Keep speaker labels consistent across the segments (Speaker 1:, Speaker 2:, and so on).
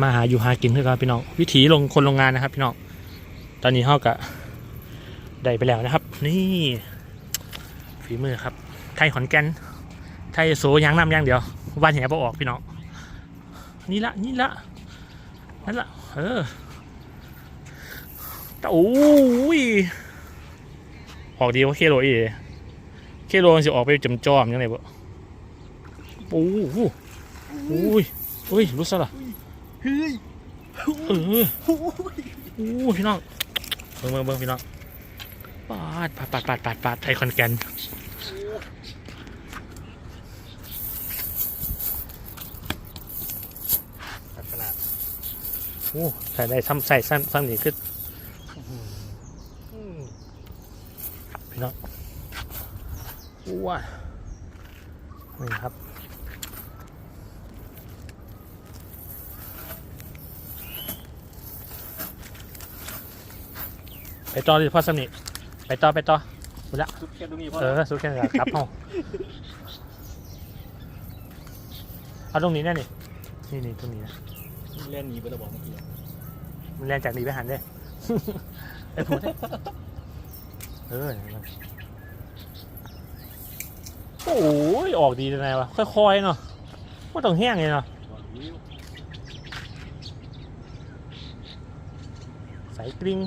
Speaker 1: มาหาอยู่หากินคือกันพี่น้องวิถีลงคนโรงงานนะครับ พี่น้องตอนนี้เฮากะได้ไปแล้วนะครับ นี่ฝีมือครับ ไทยขอนแก่นไทยโซยางน้ำยางเดียววันแหบ่ออกพี่น้องนี่ละนี่ละนั่นละเออแต่โอ้ยออกดีว่าเคโลอีเคโลมันจะออกไปจำจอมยังไงบ่โอ้โหโอ้ยโอ้ยรู้ซะละ
Speaker 2: เฮ้ย
Speaker 1: เออโอ้พี่น้องเบิ่งเบิ่งเบิ่งพี่น้องปาดปาดปาดปาดปาดปาดไทยคอนแกนขนาดโอ้ใส่ได้ซ้ำใส่ซ้ำซ้ำนี่คือพี่น้องว้านี่ครับ ไปต่อที่พ่อสำนิไปต่อไปต่อหมดละ
Speaker 2: ทุกแค่ตรงนี้พอ
Speaker 1: เออสู้แค่ไหนครับเอาเอาตรงนี้แน่นี่นี่นี่ตรงนี้นะ
Speaker 2: เล่นหนีไปแล้วบอกเมื่อกี้
Speaker 1: มันแรงจากนี้ไปหันได้ไปพูดได้เอออย่างนั้นโอ้ยออกดีจังไงวะค่อยๆเนาะไม่ต้องแห้งเลยเนาะใส่กริ้ง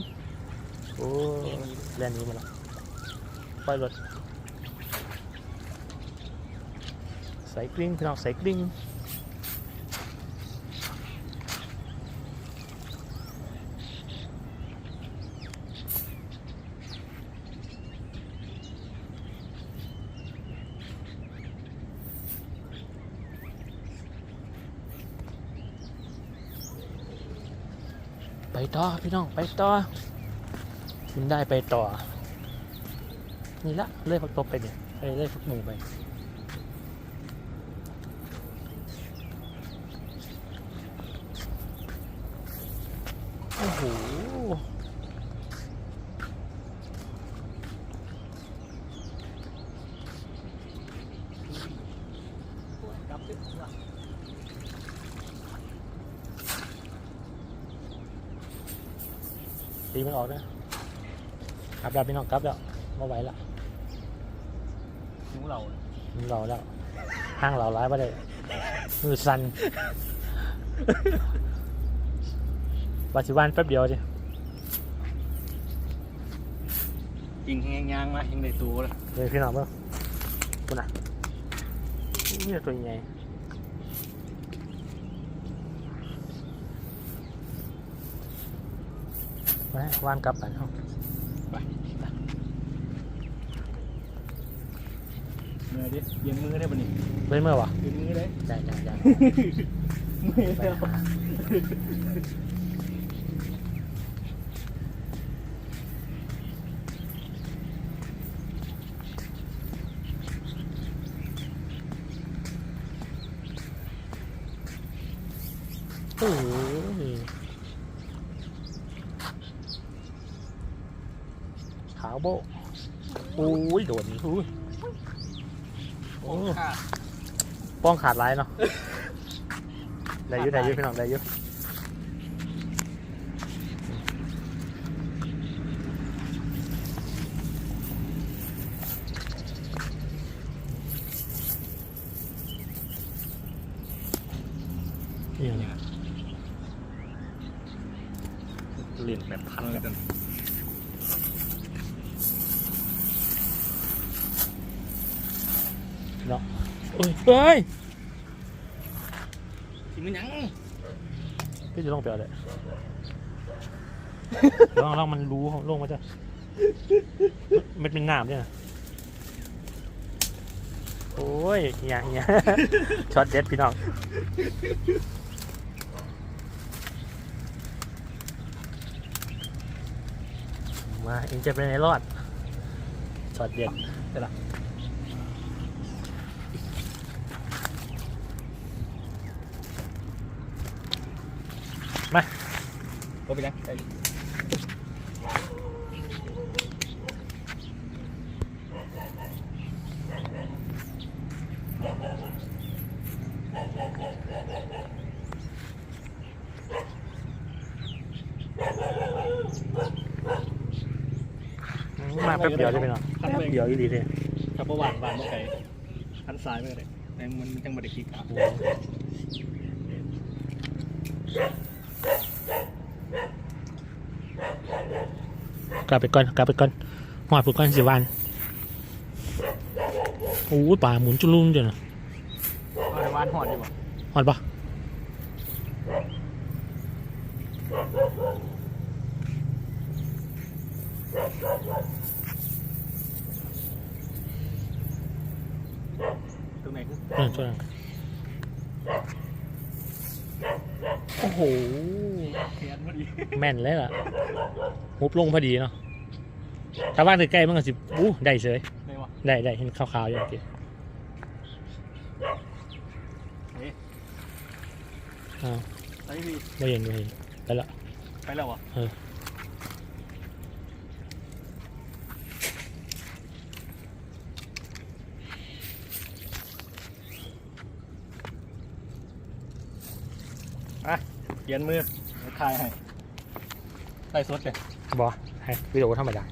Speaker 1: โอ้แรงนี้มาแล้วค่อยรถใส่กริ้งพี่น้องใส่กริ้งไปต่อพี่น้องไปต่อ กินได้ไปต่อ นี่ละเลื่อยฝักตบไปเนี่ยไปเลื่อยฝักหมูไปโอ้โห
Speaker 2: ดับไป
Speaker 1: ตีมันออกนะ ลับแล้วพี่น้องกลับแล้วไม่ไหวละ
Speaker 2: หิวเรา
Speaker 1: มันเราแล้วห้างเราร้ายไปเลยมือสั่นวันสิวันแป๊บเดียวดิ
Speaker 2: ยิงแห้งยางมายิงในตัวเลย
Speaker 1: เลยพี่น้องเมื่อคุณอะนี่ตัวใหญ่ไปว่านกลับไปเนาะ
Speaker 2: ไปเมื่อดิเย็นมือได้ปะนี่
Speaker 1: เลยเมื่อวะ
Speaker 2: เย็นมือได้
Speaker 1: ได้ได้ได้
Speaker 2: มือ
Speaker 1: ไป
Speaker 2: แล้ว
Speaker 1: หาโอ้ยขาวโบะโอ้ยโดนอุ้ย โอ้
Speaker 2: ค่ะ
Speaker 1: ป้องขาดร้ายเนาะได้อยุ่ได้อยุ่พี่น้องได้อยุ่นี่ไง
Speaker 2: เล่นแบบพันเลยกัน
Speaker 1: เนาะ เอ้ยเฮ้ย
Speaker 2: ทีมันยัง
Speaker 1: พี่จะลงไปเอาเลยลองลองมันรู้ลงมาจ้ะมันเป็นน้ำเนี่ยนะโอ้ยเฮียเฮียช็อตเด็ดพี่น้องมาเองจะเป็นไงรอดช็อตเด็ด
Speaker 2: ได้ละ có bị đánh đây มา
Speaker 1: แป๊บเดียวใช่ไหมเนาะแป๊บเดียวอีดีเลย
Speaker 2: ครับเพราะหวานหวานเมื่อไหร่ขันซ้ายเมื่อไหร่มันมันจังบริคิกครับ
Speaker 1: กลับไปก่อนกลับไปก่อนหอดผูกก่อนสิวันโอ้ยป่าหมุนจุลุงจ้ะนะ
Speaker 2: เอาแต่วานหอดดีกว่า
Speaker 1: หอดปะ
Speaker 2: ตรงไหนคือ
Speaker 1: เออช่วยหน่อยโอ้โห
Speaker 2: เขียนพอดี
Speaker 1: แม่นเลยล่ะ หุบลงพอดีเนาะถ้าว่างใกล้ๆมันก็สิอู้ได้เฉย
Speaker 2: ไหนวะ
Speaker 1: ได้ได้เห็นขาวๆอยู่เมื่อกี้
Speaker 2: เฮ้ย
Speaker 1: อ้าว
Speaker 2: ไปพี่
Speaker 1: ไม่เห็นไม่เห็นไปละ
Speaker 2: ไปแล้ววะ
Speaker 1: เออ
Speaker 2: เขียนมือเดี๋ยวถ่ายให้ไล่สดเลย
Speaker 1: บอให้วิดีโอธรรมดา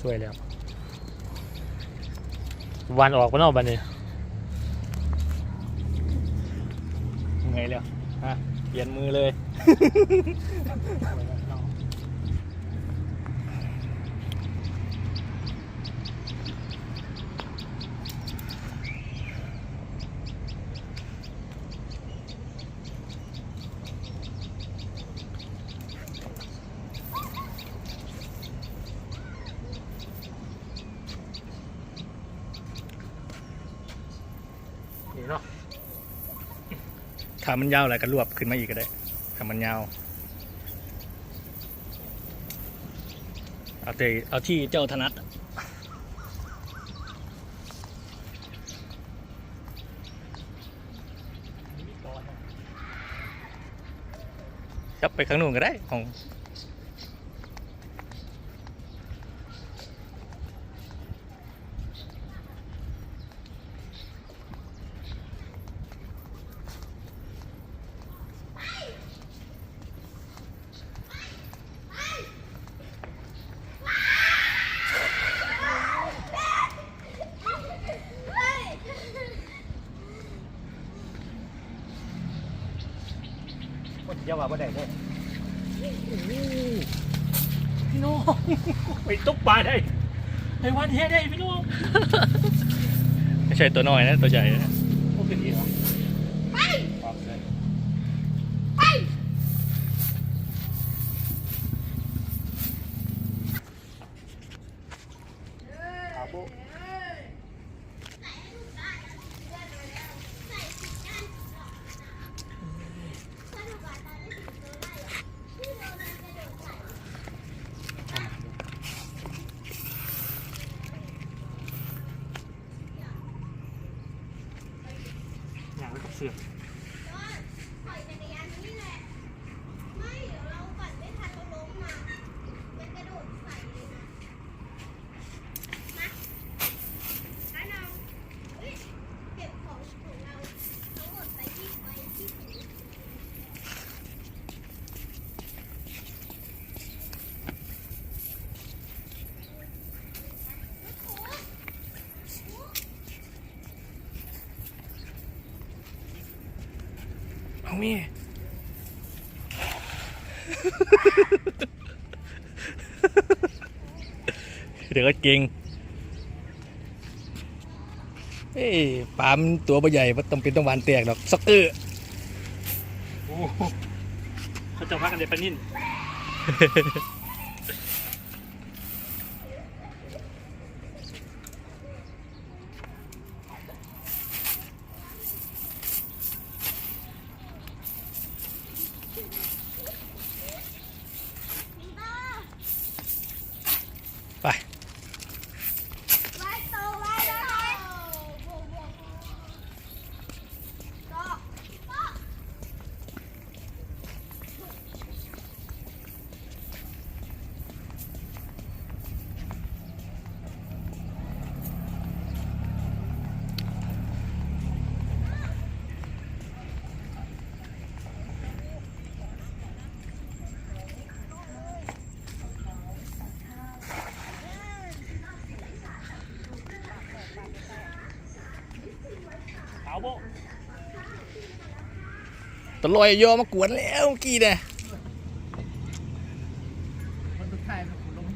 Speaker 1: สวยแล้ว วันออกก็นอกบันนี้
Speaker 2: ไงแล้วฮะเขียนมือเลย
Speaker 1: เนาะ
Speaker 2: ขามันยาวอะไรก็รวบขึ้นมาอีกก็ได้ขามันยาว เอาแต่เอาที่เจ้าถนัดอะจับไปข้างนู้นก็ได้ของ เยาว่าบ่ได้เด้
Speaker 1: พี่น้องไปตกปลาได้ไอ้วันเฮ็ดได้พี่น้อง
Speaker 2: ไม่ใช่ตัวน้อยนะ ตัวใหญ่นะ
Speaker 1: โอเคดีเหรอ
Speaker 2: ออกเลย
Speaker 1: อาบุื่อย
Speaker 3: จักรยานนี่แหละไม่เดี๋ยวเราปั่นไม่ทันเราล้มนะมันกระโดดใส่เลยนะ มาถ้าน้องเฮ้ยเก็บของของเราทั้งหมดไปที่ไปที่ถุง
Speaker 2: เอามีเดี๋ยวก็เก่งเอ้ยปลามนตัวบ่ใหญ่ว่าต้องเป็นต้องหวานแตกดอกซ็อกเกอร์
Speaker 1: โอ้โหเขาจะพักกันเด็ดปลานิ่น
Speaker 2: ไป
Speaker 3: ไว้โตไว้แล้วไว้บวกบวกก็ก็
Speaker 2: ตะลอยโยมากวนแล้วเมื่อกี้เนี่ย
Speaker 4: มันสุดท้ายมันลง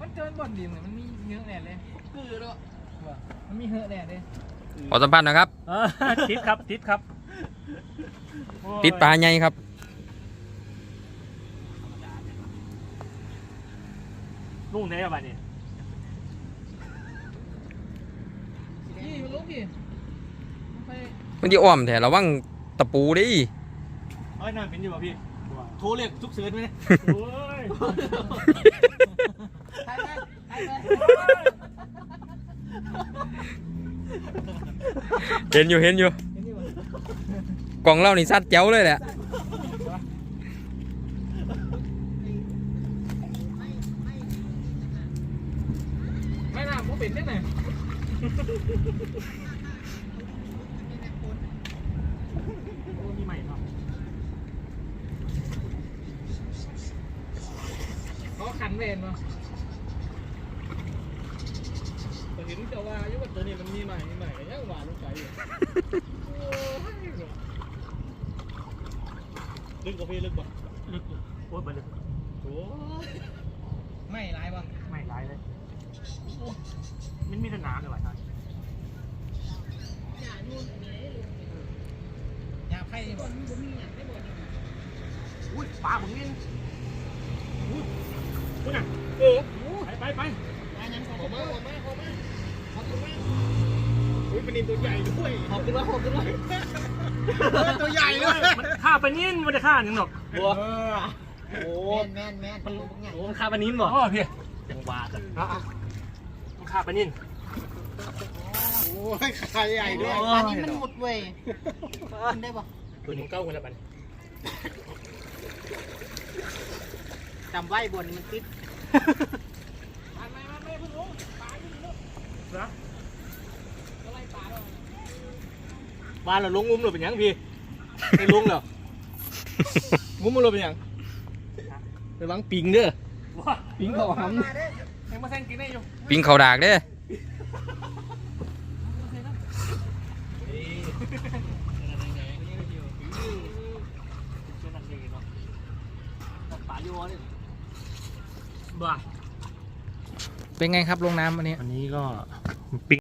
Speaker 4: มันเจอบ่อนดีเหมือนมันมีเยอะแน่เลยคือเนาะมันมีเยอะแน่เลย
Speaker 5: ขอสัมภาษณ์หนะครับ
Speaker 1: เออติดครับติดครับโอ้ย
Speaker 5: ติดปลาใหญ่ครับ
Speaker 1: ลุงไหนอะบ้านนี้
Speaker 4: นี่มันลุกดิไป
Speaker 5: มันจะอ้อมแต่ระวัง ตะปูดิ
Speaker 2: เฮ้ยนั่นเป็นอยู่ป่ะพี่ โทรเรียกทุกเสือไหมเนี่ย
Speaker 1: โอ้ย
Speaker 4: ไปไปไปไป
Speaker 5: เห็นอยู่เห็นอยู่กล่องเหล่านี่ซัดเจ้าเลยแหละ
Speaker 4: ไม่น่าผมเป็นได้ไหน
Speaker 1: โอ้มีใหม่เนาะ
Speaker 4: เขาขันเวนมา
Speaker 2: แต่เห็นจะว่าอยู่ว่าตัวนี้มันมีใหม่มีใหม่ก็ยังหวานลงไปอยู่ลึกกว่าพี่ลึกกว่า
Speaker 1: ลึกโอ้ยไปลึก
Speaker 2: โอ้ย
Speaker 4: ไม่ร้ายปะ
Speaker 1: ไม่ร้ายเลยโอ้ยมันมีแต่น้ำเลยว่ะท่าน
Speaker 4: ยาไพ่บ่
Speaker 1: อุ้ยปลาบึงนี่อุ้ย อุ้ยน่ะ
Speaker 2: เออ
Speaker 1: ไปไปไป
Speaker 4: ยายังขอ
Speaker 2: ออก
Speaker 4: มา
Speaker 2: มาออกมาออกมาขอบคุณมากอุ้ยเป็นนินตัวใหญ่ด้วย
Speaker 4: ขอบคุณว่าขอบคุณว่า
Speaker 2: ตัวใหญ่ด้วย
Speaker 1: มันฆ่าปนิ่นมันจะฆ่าหนึ่งหรอก
Speaker 2: บัวโอ้
Speaker 4: แมนแมนแมน
Speaker 2: โหมันคาปนินบ่
Speaker 1: โอ้พี่
Speaker 2: จังหวะกัน
Speaker 1: มันฆ่าปนิ่น
Speaker 2: โอ้ยขาใหญ่ด้วย
Speaker 4: อันนี้มันหมดเว้ยกินได้ปะ
Speaker 1: ตัวนี้เก้าคนละบัน
Speaker 4: จำไว้บนมันติด
Speaker 2: บ้านเราลงงุ้มเราเป็นหยังพี่ไม่ลงเหรองุ้มเราเป็นหยังระวังปิงเด้อ
Speaker 1: ว้า
Speaker 2: ปิงเขาหำ
Speaker 1: ยังมาแซงกินได้อยู่
Speaker 5: ปิงเขาดากเด้
Speaker 2: ปลาโยนี่
Speaker 1: บ้า
Speaker 5: เป็นไงครับลงน้ำวันนี้
Speaker 1: อันนี้ก็ปิง